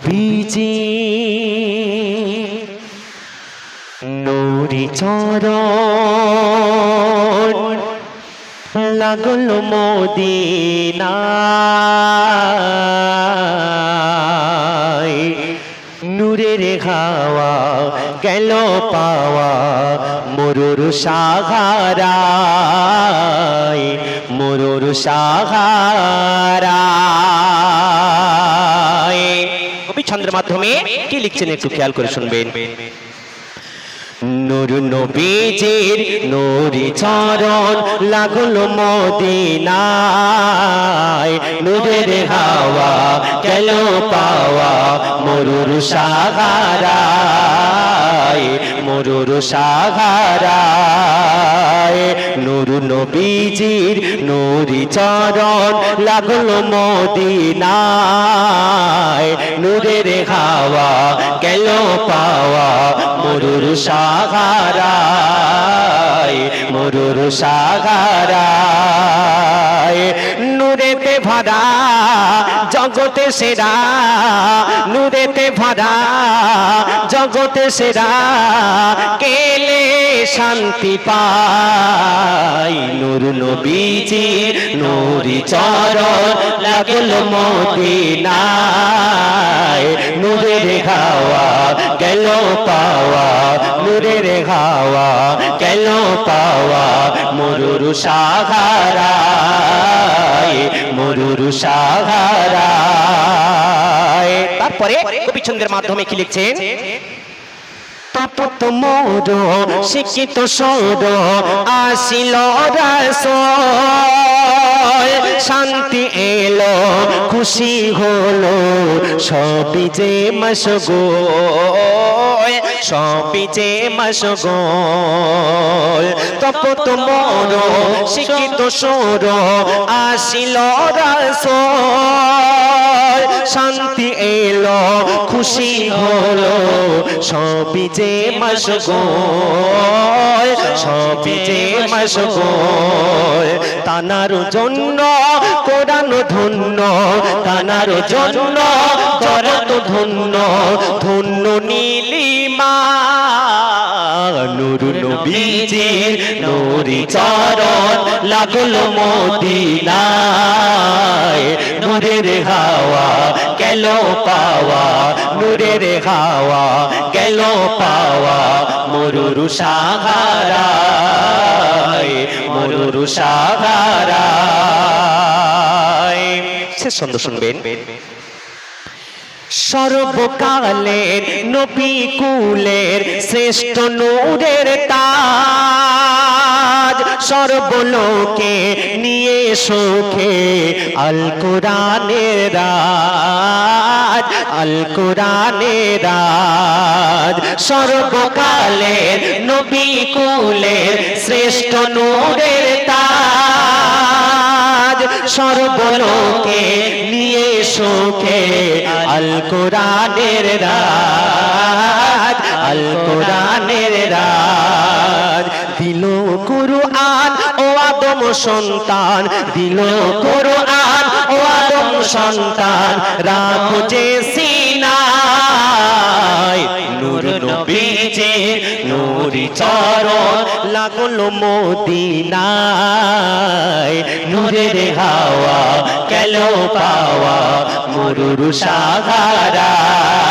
নবীজি নুরি চরণ লাগল মদিনায়। নূরের হাওয়া গেল পাওয়া মরুর সাহারায় মরুর সাহারায় ছন্দের মাধ্যমে কি লিখছেন একটু খেয়াল করে শুনবেন? নূর নবীজির নুরি চরণ মদিনায়। হাওয়া গেল পাওয়া মরুর সাহারায় মরুর সাহারায়। নূর নবীজির নুরি চরণ লাগল মদিনায়। নূরের হাওয়া গেল পাওয়া মরুর সাহারায়। মরুর সাহারায়। নূরেতে ভরা জগতে সেরা, নূরেতে ভরা জগতে সেরা কেলে শান্তি পাই নূর নবীজি নুরি চরণ লাগল মদিনায়। নূরের হাওয়া গেল পাওয়া, নূরের হাওয়া গেল পাওয়া। মরুর সাহারায় মরুর সাহারায় তারপরে কবি ছন্দের মাধ্যমে কি লিখছেন? তপত মোর, শিক্ষিত সৌর, আসিল রাস খুশি হলো সবই যে মশগো সবই যে মশগো তপত মোর শিক্ষিত সৌর আসিল রসয় শান্তি এলো, খুশি হলো। সবই যে মশগোল, সবই যে মশগোল। তানার জন্য কোরআন ধন্য, তানার জন্য করত ধন্য। ধন্য নীলিমা নুর নবীজির নুরি চরণ লাগল মদিনায়। নূরের হাওয়া গেল পাওয়া, নূরের হাওয়া গেল পাওয়া মরুর সাহারায় মরুর সাহারায় শেষ ছন্দ শুনবেন। সর্বকালের নবী কুলের শ্রেষ্ঠ নূরের তাজ সর্বলোকে নিয়ে সুখে আল কোরআনের রাজ, আল কোরআনের রাজ। সর্বকালের নবী কুলের শ্রেষ্ঠ নূরের তাজ সর্বলোকে সুখে আল কোরআনের রাত আল কোরআনের রাত। দিল কুরআন ও আদম সন্তান দিল কুরআন সন্তান রাখো যে সিনাই। নূর নবীজে নূরি চরণ লাগল মদিনায়। নূরের হাওয়া গেল পাওয়া মরুর সাগারায়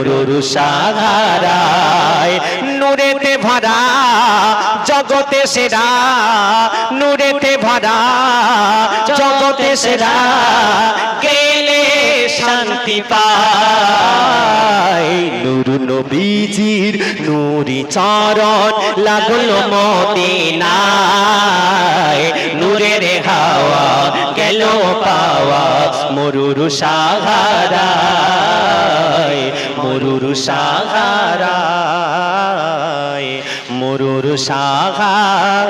মরুর সাগারায় নূরেতে ভরা, জগতে সেরা, নূরেতে ভরা, জগতে সেরা, গেলে শান্তি পায় নূর নবীজির নুরি চরণ লাগল মদিনায়, নূরের গেল পাওয়া মরুর সাহারায় মরুরু সাহারায় মরুরু সাহারায়।